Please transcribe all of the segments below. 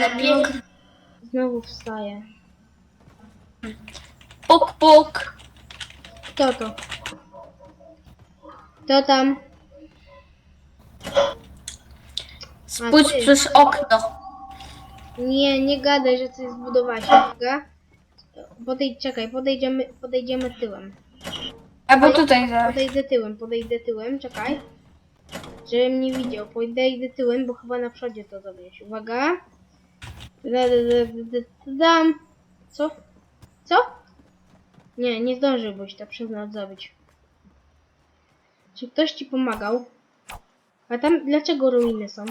lepiej. Znowu wstaje. Puk, puk. Kto to? Kto tam? Spójrz ty? przez okno. Nie, nie gadaj, że coś zbudowałeś, dobra? Podejdź, czekaj, podejdziemy, podejdziemy tyłem. Albo tutaj zaraz. Podejdę tyłem, podejdę tyłem, czekaj. Żebym nie widział, podejdę tyłem, bo chyba na przodzie to zrobiłeś. Uwaga. Dam. Co? Co? Nie, nie zdążyłbyś to przez noc zrobić. Czy ktoś ci pomagał? A tam dlaczego ruiny są?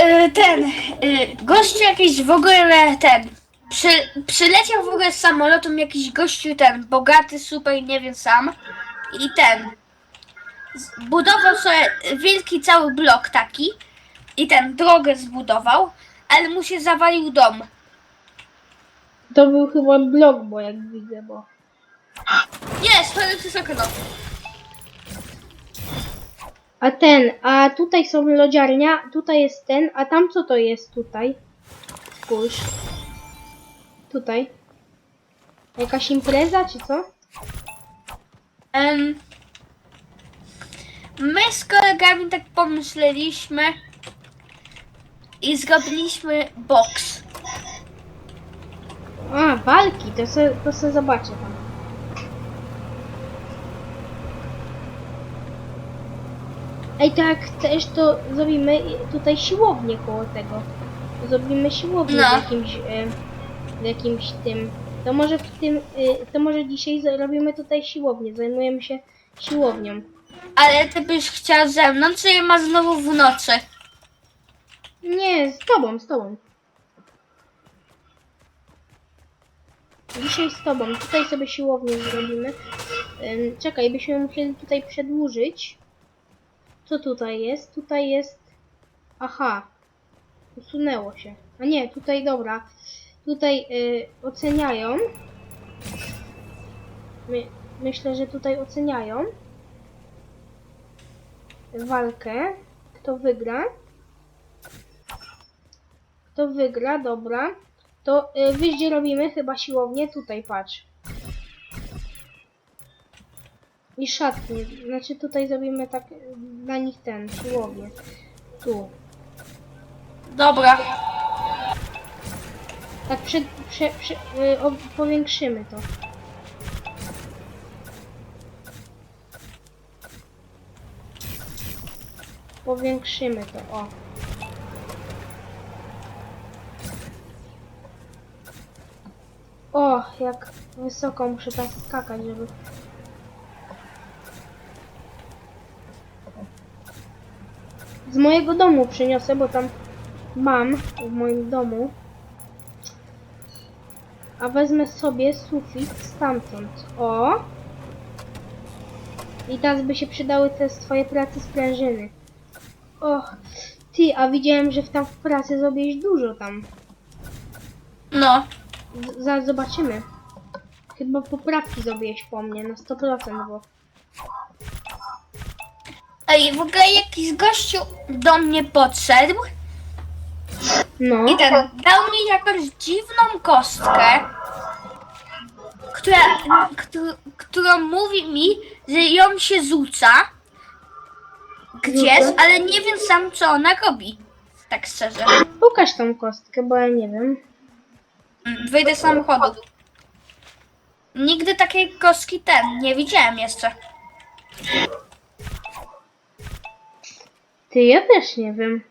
Y, ten, y, gościu jakiś w ogóle ten, przy, przyleciał w ogóle z samolotem jakiś gościu ten, bogaty, super, nie wiem sam i ten, zbudował sobie wielki cały blok taki i ten, drogę zbudował, ale mu się zawalił dom. To był chyba blok, bo jak widzę, bo... Jest, ale przez okno. A ten, a tutaj są lodziarnia, tutaj jest ten, a tam co to jest tutaj? Spójrz. Tutaj. Jakaś impreza, czy co? Em, my z kolegami tak pomyśleliśmy i zrobiliśmy boks. A, walki, to se, to se zobaczę tam. Ej, jak chcesz, to zrobimy tutaj siłownię koło tego. Zrobimy siłownię No. w jakimś, e, w jakimś tym. To może w tym, e, to może dzisiaj zrobimy tutaj siłownię. Zajmujemy się siłownią. Ale ty byś chciał ze mną, czy ma znowu w nocy? Nie, z tobą, z tobą. Dzisiaj z tobą. Tutaj sobie siłownię zrobimy. Ym, czekaj, byśmy musieli tutaj przedłużyć. Co tutaj jest? Tutaj jest... Aha. Usunęło się. A nie, tutaj dobra. Tutaj y, oceniają. My, myślę, że tutaj oceniają walkę. Kto wygra? Kto wygra, dobra. To y, robimy chyba siłownię? Tutaj patrz. I szatnie. Znaczy tutaj zrobimy tak y, dla nich ten, siłownię. Tu. Dobra. Tak prze, prze, prze, y, o, powiększymy to. Powiększymy to, o. O, jak wysoko muszę tam skakać, żeby... Z mojego domu przyniosę, bo tam mam w moim domu. A wezmę sobie sufit stamtąd. O! I teraz by się przydały te z twojej pracy sprężyny. O! Ty, a widziałem, że w tam w pracy zrobiłeś dużo tam. No. Z- Zaraz zobaczymy. Chyba poprawki zrobiłeś po mnie na 100%, bo... Ej, w ogóle jakiś gościu do mnie podszedł No. i ten dał mi jakąś dziwną kostkę, która, któ- którą mówi mi, że ją się rzuca gdzieś, ale nie wiem sam co ona robi. Tak szczerze. Pokaż tą kostkę, bo ja nie wiem. Wyjdę z samochodu. Nigdy takiej kostki ten nie widziałem jeszcze. Ty, ja też nie wiem.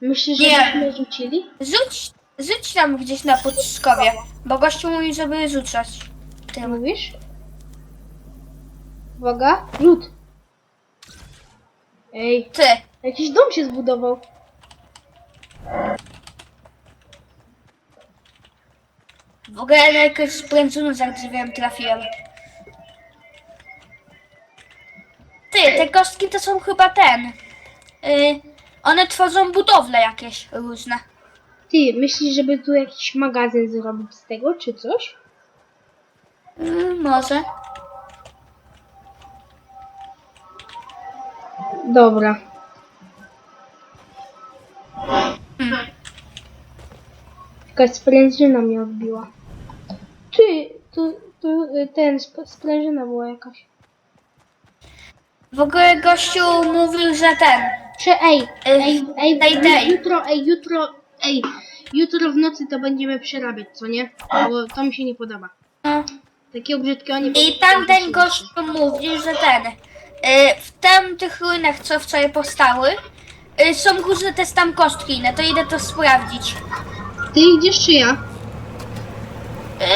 Myślisz, że Nie. byśmy rzucili? Rzuć, rzuć tam gdzieś na podskowie, bo gościu mówi, żeby rzucać. Ty Tym. mówisz? Uwaga, rzut. Ej, Ty, jakiś dom się zbudował. W ogóle na jakiegoś spręcunu za trafiłem. Ty, te kostki to są chyba ten. Yy, one tworzą budowle jakieś różne. Ty, myślisz, żeby tu jakiś magazyn zrobić z tego, czy coś? Yy, może. Dobra. Hmm. Tylko sprężyna mnie odbiła. Ty, tu, tu y, ten, sp- sprężyna była jakaś. W ogóle gościu mówił, że ten. Czy ej, ej, ej, daj, daj. jutro, ej, jutro, ej, jutro w nocy to będziemy przerabiać, co nie? Bo to mi się nie podoba. No. Takiego brzydkiego nie I tamten gościu mówił, że ten. y, W tamtych ruinach, co wczoraj powstały, y, są różne te tam kostki inne, to idę to sprawdzić. Ty idziesz czy ja? Yy,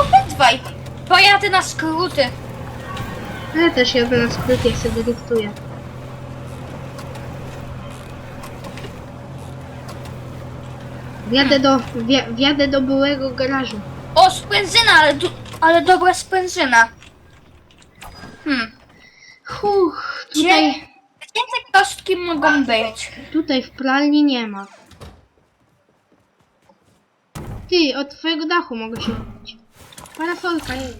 obydwaj. Pojadę na skróty. Ja też jadę na skrót, jak sobie dyktuję. Wjadę do, wja, wjadę do byłego garażu. O, sprężyna, ale, du- ale dobra sprężyna. Hmm. Huch, Gdzie, tutaj, gdzie te kostki mogą być? tutaj w pralni nie ma. Ty, od twojego dachu mogę się odbić. Parasolka, jej.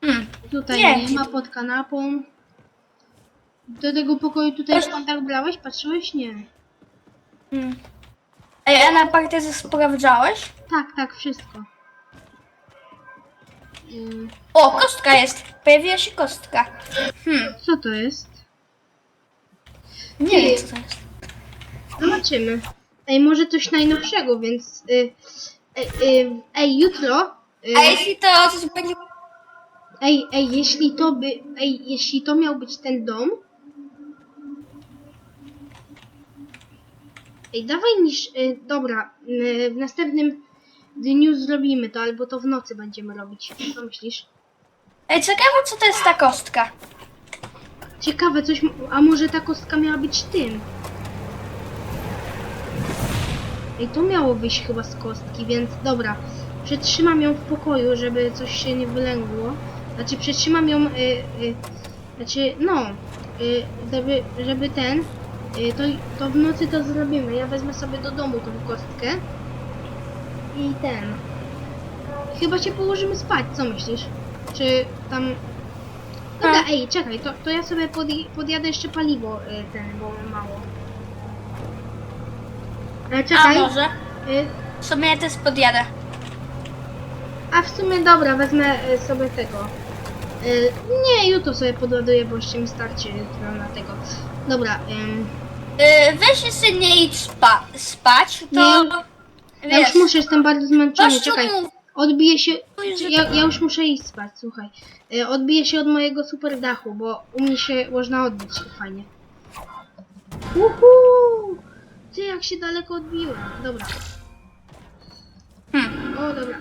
Hmm. Tutaj Nie. nie, ma pod kanapą. Do tego pokoju tutaj w kątach brałeś? Patrzyłeś? Nie. hmm. Ej, a na parterze sprawdzałeś? Tak, tak, wszystko. Ym, O, kostka jest. Pojawiła się kostka. Hmm. co to jest? Nie wiem, co to jest. Zobaczymy. Ej, może coś najnowszego, więc... Y, y, y, ej, jutro... Y, A jeśli to coś będzie... ej, ej, jeśli to by... Ej, jeśli to miał być ten dom... Ej, dawaj niż... Y, dobra, y, w następnym dniu zrobimy to, albo to w nocy będziemy robić. Co myślisz? Ej, ciekawe, co to jest ta kostka. Ciekawe, coś... A może ta kostka miała być tym? Ej, to miało wyjść chyba z kostki, więc dobra. Przetrzymam ją w pokoju, żeby coś się nie wylęgło. Znaczy, przetrzymam ją... Y, y, znaczy, no... Y, żeby, żeby ten... Y, to, to w nocy to zrobimy. Ja wezmę sobie do domu tą kostkę. I ten... Chyba się położymy spać, co myślisz? Czy tam... Dobra, ej, czekaj, to, to ja sobie podj podjadę jeszcze paliwo y, ten, bo mało. E, A czekaj. może? Y, W sumie ja też podjadę. a w sumie dobra, wezmę y, sobie tego. Y, nie, jutro sobie podładuję, bo jeszcze mi starczy jutro na tego. Dobra, ym, Yy, weź jeszcze nie idź spa spać, to... ja już muszę, jestem bardzo zmęczony, czekaj. mów, Odbiję się, ja, ja już muszę iść spać, słuchaj. Odbiję się od mojego super dachu, bo u mnie się można odbić fajnie. Uhu! Ty, jak się daleko odbiłem. Dobra. Hmm. O, dobra.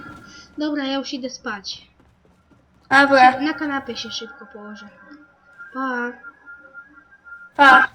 Dobra, ja już idę spać. Dobra, Na kanapie się szybko położę. Pa. pa.